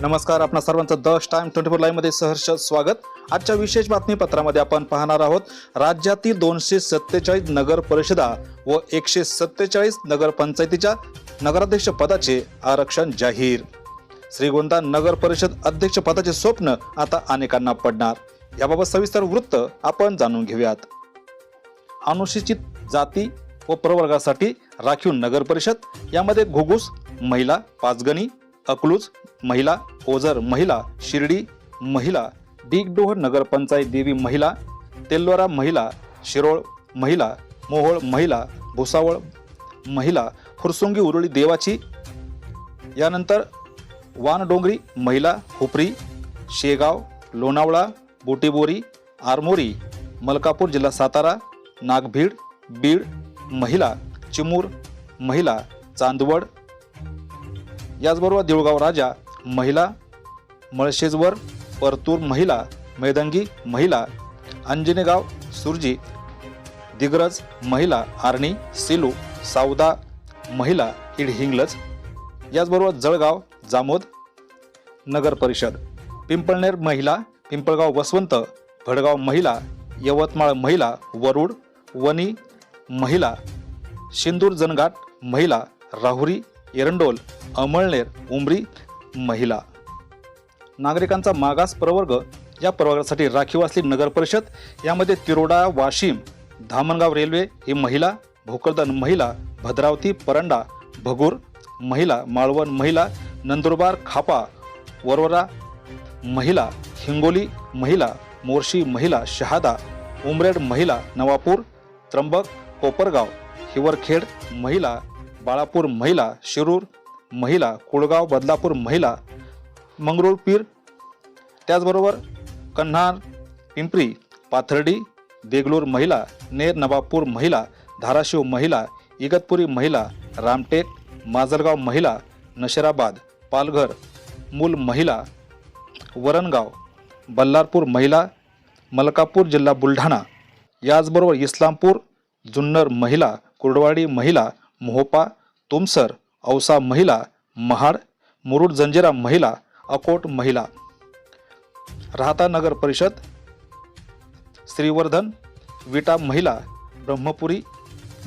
नमस्कार आपणा सर्वांचं द टाइम ट्वेंटी फोर लाईव्हमध्ये सहर्ष स्वागत. आजच्या विशेष बातमीपत्रामध्ये आपण पाहणार आहोत राज्यातील दोनशे सत्तेचाळीस नगर परिषदा व एकशे सत्तेचाळीस नगर पंचायतीच्या नगराध्यक्ष पदाचे आरक्षण जाहीर. श्रीगोंदा नगर परिषद अध्यक्ष पदाचे स्वप्न आता अनेकांना पडणार. याबाबत सविस्तर वृत्त आपण जाणून घेऊयात. अनुसूचित जाती व प्रवर्गासाठी राखीव नगर परिषद यामध्ये घुगुस महिला पाचगणी अकलूज महिला ओझर महिला शिर्डी महिला डिगडोह नगरपंचायत देवी महिला तेल्लोरा महिला शिरोळ महिला मोहोळ महिला भुसावळ महिला फुरसुंगी उरुळी देवाची यानंतर वानडोंगरी महिला हुपरी शेगाव लोणावळा बोटीबोरी आरमोरी मलकापूर जिल्हा सातारा नागभीड बीड महिला चिमूर महिला चांदवड याचबरोबर देऊळगाव राजा महिला मळशेजवर परतूर महिला मैदंगी महिला अंजनेगाव सुरजी दिग्रज महिला आर्णी सेलू सावदा महिला इडहिंगलज याचबरोबर जळगाव जामोद नगर परिषद पिंपळनेर महिला पिंपळगाव वसवंत भडगाव महिला यवतमाळ महिला वरुड वणी महिला शिंदूर जनघाट महिला राहुरी एरंडोल अमळनेर उमरी महिला. नागरिकांचा मागास प्रवर्ग या प्रवर्गासाठी राखीव असलेली नगर परिषद यामध्ये तिरोडा वाशिम धामणगाव रेल्वे ही महिला भोकरदन महिला भद्रावती परंडा भगूर महिला माळवण महिला नंदुरबार खापा वरवरा महिला हिंगोली महिला मोर्शी महिला शहादा उमरेड महिला नवापूर त्र्यंबक कोपरगाव हिवरखेड महिला बाळापूर महिला शिरूर महिला कुळगाव बदलापूर महिला मंगरुळपीर त्याचबरोबर कन्हान पिंपरी पाथर्डी देगलूर महिला नेर नवापूर महिला धाराशिव महिला इगतपुरी महिला रामटेक माजलगाव महिला नशराबाद पालघर मूल महिला वरणगाव बल्लारपूर महिला मलकापूर जिल्हा बुलढाणा याचबरोबर इस्लामपूर जुन्नर महिला कुर्डवाडी महिला मोहोपा तुमसर औसा महिला महाड मुरुड जंजिरा महिला अकोट महिला. राहता नगर परिषद श्रीवर्धन विटा महिला ब्रह्मपुरी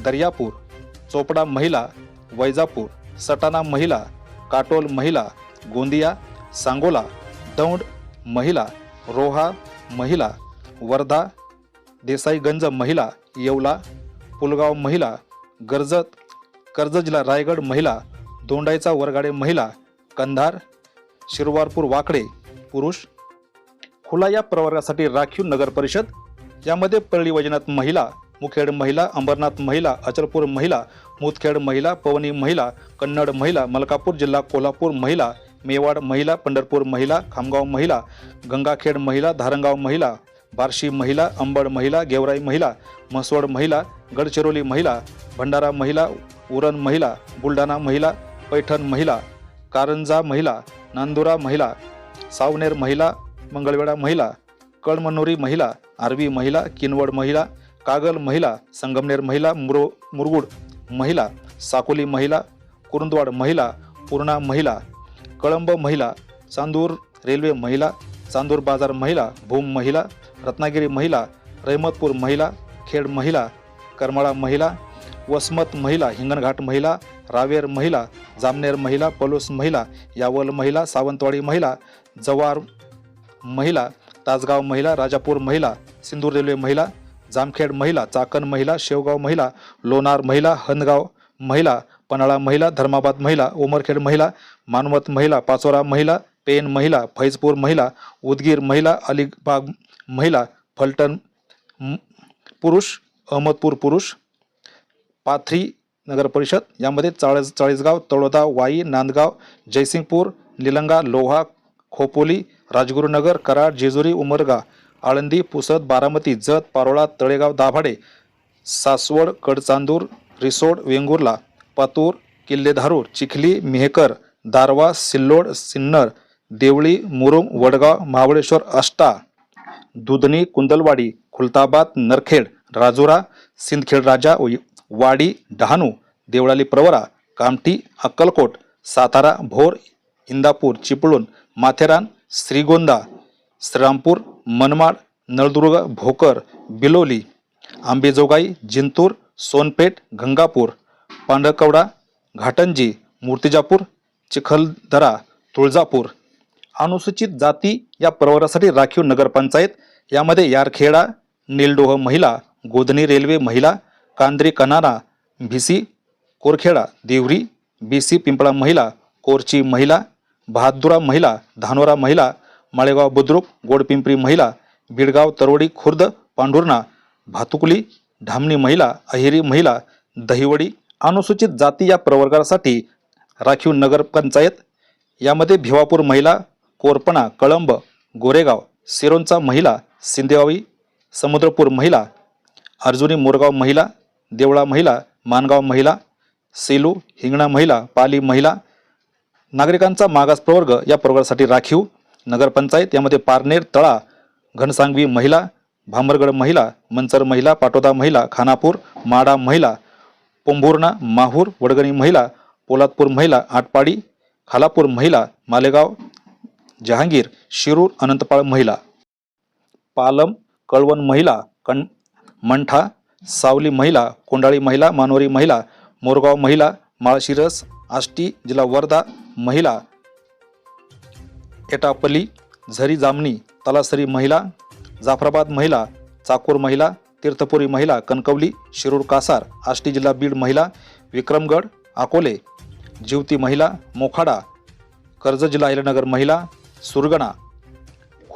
दर्यापूर चोपडा महिला वैजापूर सटाणा महिला काटोल महिला गोंदिया सांगोला दौंड महिला रोहा महिला वर्धा देसाईगंज महिला येवला पुलगाव महिला गरजत कर्ज जिल्हा रायगड महिला दोंडाईचा वरगाडे महिला कंधार शिरवारपूर वाकडे पुरुष खुला या प्रवर्गासाठी राखीव नगर परिषद यामध्ये परळी वैजनाथ महिला मुखेड महिला अंबरनाथ महिला अचलपूर महिला मुदखेड महिला पवनी महिला कन्नड महिला मलकापूर जिल्हा कोल्हापूर महिला मेवाड महिला पंढरपूर महिला खामगाव महिला गंगाखेड महिला धारणगाव महिला बार्शी महिला अंबड महिला गेवराई महिला म्हसवड महिला गडचिरोली महिला भंडारा महिला उरण महिला बुलढाणा महिला पैठण महिला कारंजा महिला नांदुरा महिला सावनेर महिला मंगळवेढा महिला कळमनोरी महिला आरवी महिला किनवड महिला कागल महिला संगमनेर महिला मुरो मुरगुड महिला साकोली महिला कुरुंदवाड महिला पूर्णा महिला कळंब महिला चांदूर रेल्वे महिला चांदूर बाजार महिला भूम महिला रत्नागिरी महिला रहमतपूर महिला खेड महिला करमाळा महिला वसमत महिला हिंगणघाट महिला रावेर महिला जामनेर महिला पलूस महिला यावल महिला सावंतवाडी महिला जवार महिला तासगाव महिला राजापूर महिला सिंदूर रेल्वे महिला जामखेड महिला चाकण महिला शेवगाव महिला लोणार महिला हनगाव महिला पन्हाळा महिला धर्माबाद महिला उमरखेड महिला मानवत महिला पाचोरा महिला पेन महिला फैजपूर महिला उदगीर महिला अलिबाग महिला फलटण पुरुष अहमदपूर पुरुष पाथरी नगर परिषद यामध्ये चाळीस चाळीसगाव तळोदा वाई नांदगाव जयसिंगपूर निलंगा लोहा खोपोली राजगुरुनगर कराड जेजुरी उमरगा आळंदी पुसद बारामती जत पारोळा तळेगाव दाभाडे सासवड कडचांदूर रिसोड वेंगुर्ला पातूर किल्लेधारूर चिखली मेहकर दारवा सिल्लोड सिन्नर देवळी मुरुम वडगाव महाबळेश्वर आष्टा दुधनी कुंदलवाडी खुलताबाद नरखेड राजुरा सिंदखेड राजा वाडी डहाणू देवळाली प्रवरा कामठी अक्कलकोट सातारा भोर इंदापूर चिपळूण माथेरान श्रीगोंदा श्रीरामपूर मनमाड नळदुर्ग भोकर बिलोली आंबेजोगाई जिंतूर सोनपेठ गंगापूर पांढरकवडा घाटंजी मूर्तिजापूर चिखलदरा तुळजापूर. अनुसूचित जाती या प्रवरासाठी राखीव नगरपंचायत यामध्ये यारखेडा निलडोह महिला गोधनी रेल्वे महिला कांद्री कनारा भिसी कोरखेडा देवरी बीसी पिंपळा महिला कोरची महिला बहादुरा महिला धानोरा महिला माळेगाव बुद्रुक गोडपिंपरी महिला बिडगाव तरोडी खुर्द पांढुर्णा भातुकली धामणी महिला अहिरी महिला दहिवडी अनुसूचित जाती या प्रवर्गासाठी राखीव नगरपंचायत यामध्ये भिवापूर महिला कोरपणा कळंब गोरेगाव सिरोंचा महिला सिंदेवावी समुद्रपूर महिला अर्जुनी मोरगाव महिला देवळा महिला मानगाव महिला सेलू हिंगणा महिला पाली महिला नागरिकांचा मागास प्रवर्ग या प्रवर्गासाठी राखीव नगरपंचायत यामध्ये पारनेर तळा घनसांगवी महिला भामरगड महिला मंचर महिला पाटोदा महिला खानापूर माडा महिला पोंभुर्णा माहूर वडगणी महिला पोलादपूर महिला आटपाडी खालापूर महिला मालेगाव जहांगीर शिरूर अनंतपाळ महिला. पालम कळवण महिला कण मंठा सावली महिला कोंडाळी महिला मानोरी महिला मोरगाव महिला माळशिरस आष्टी जिल्हा वर्धा महिला एटापल्ली झरी जामणी तलासरी महिला जाफराबाद महिला चाकूर महिला तीर्थपुरी महिला कणकवली शिरूर कासार आष्टी जिल्हा बीड महिला विक्रमगड अकोले जिवती महिला मोखाडा कर्ज जिल्हा अहिल्यानगर महिला सुरगणा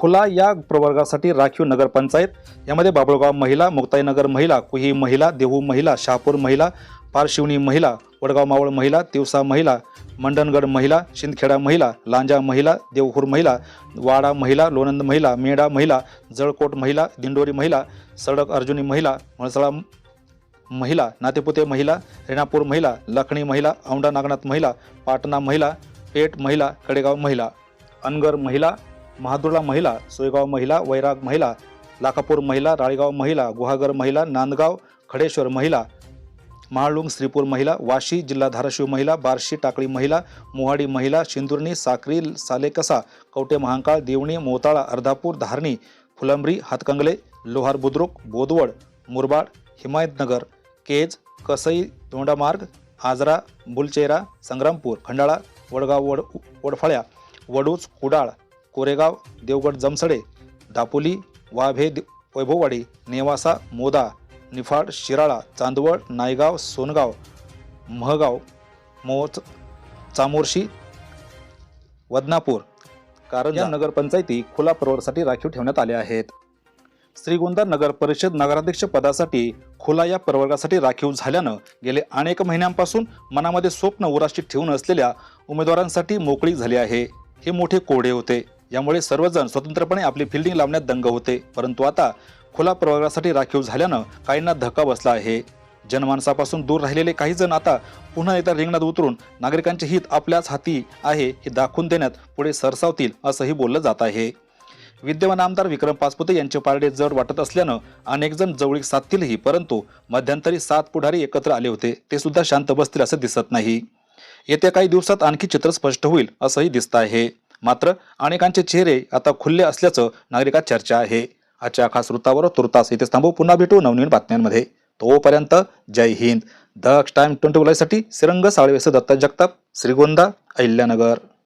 खुला या प्रवर्गासाठी राखीव नगरपंचायत. यामध्ये बाबळगाव महिला मुक्ताईनगर महिला कुही महिला देहू महिला शहापूर महिला पारशिवनी महिला वडगाव मावळ महिला तिवसा महिला मंडणगड महिला शिंदखेडा महिला लांजा महिला देवहूर महिला वाडा महिला लोणंद महिला मेढा महिला जळकोट महिला दिंडोरी महिला सडक अर्जुनी महिला म्हळसळा महिला नातेपुते महिला रेणापूर महिला लखणी महिला औंढा नागनाथ महिला पाटणा महिला पेठ महिला कडेगाव महिला अनगर महिला महादुर्ला महिला सोयगाव महिला वैराग महिला लाखापूर महिला राळेगाव महिला गुहागर महिला नांदगाव खडेश्वर महिला महाळुंग श्रीपूर महिला वाशी जिल्हा धाराशिव महिला बार्शी टाकळी महिला मोहाडी महिला शिंदुर्णी साक्री सालेकसा कवटे महांकाळ देवणी मोताळा अर्धापूर धारणी फुलंब्री हातकंगले लोहार बुद्रुक बोदवड मुरबाड हिमायतनगर केज कसई तोंडामार्ग आजरा बुलचेरा संग्रामपूर खंडाळा वडगाव वड वडफळ्या वडूच कुडाळ कोरेगाव देवगड जमसडे दापोली वाभे वैभववाडी नेवासा मोदा निफाड शिराळा चांदवड नायगाव सोनगाव महगाव मोच चामोर्शी वदनापूर. कारण या नगरपंचायती खुला प्रवर्गासाठी राखीव ठेवण्यात आल्या आहेत. श्रीगोंदा नगर परिषद नगराध्यक्ष पदासाठी खुला या प्रवर्गासाठी राखीव झाल्यानं गेले अनेक महिन्यांपासून मनामध्ये स्वप्न उराशी ठेवून असलेल्या उमेदवारांसाठी मोकळीक झाली आहे. हे मोठे कोडे होते. यामुळे सर्वजण स्वतंत्रपणे आपली फिल्डिंग लावण्यात दंग होते. परंतु आता खुला प्रवर्गासाठी राखीव झाल्यानं काहींना धक्का बसला आहे. जनमानसापासून दूर राहिलेले काही जण आता पुन्हा एकदा रिंगणात उतरून नागरिकांचे हित आपल्याच हाती आहे हे दाखवून देण्यात पुढे सरसावतील असंही बोललं जात आहे. विद्यमान आमदार विक्रम पाचपुते यांचे पारडे जड वाटत असल्यानं अनेक जण जवळीक साधतीलही परंतु मध्यंतरी सात पुढारी एकत्र आले होते. ते सुद्धा शांत बसतील असं दिसत नाही. येत्या काही दिवसात आणखी चित्र स्पष्ट होईल असंही दिसत आहे. मात्र अनेकांचे चेहरे आता खुल्ले असल्याचं नागरिकात चर्चा आहे. आजच्या खास वृत्तावर तुर्तास इथे थांबू. पुन्हा भेटू नवनवीन बातम्यांमध्ये. तोपर्यंत जय हिंद. दक्ष टाइम ट्वेंटी साठी सिरंग साळवेस दत्ता जगताप श्रीगोंदा अहिल्यानगर.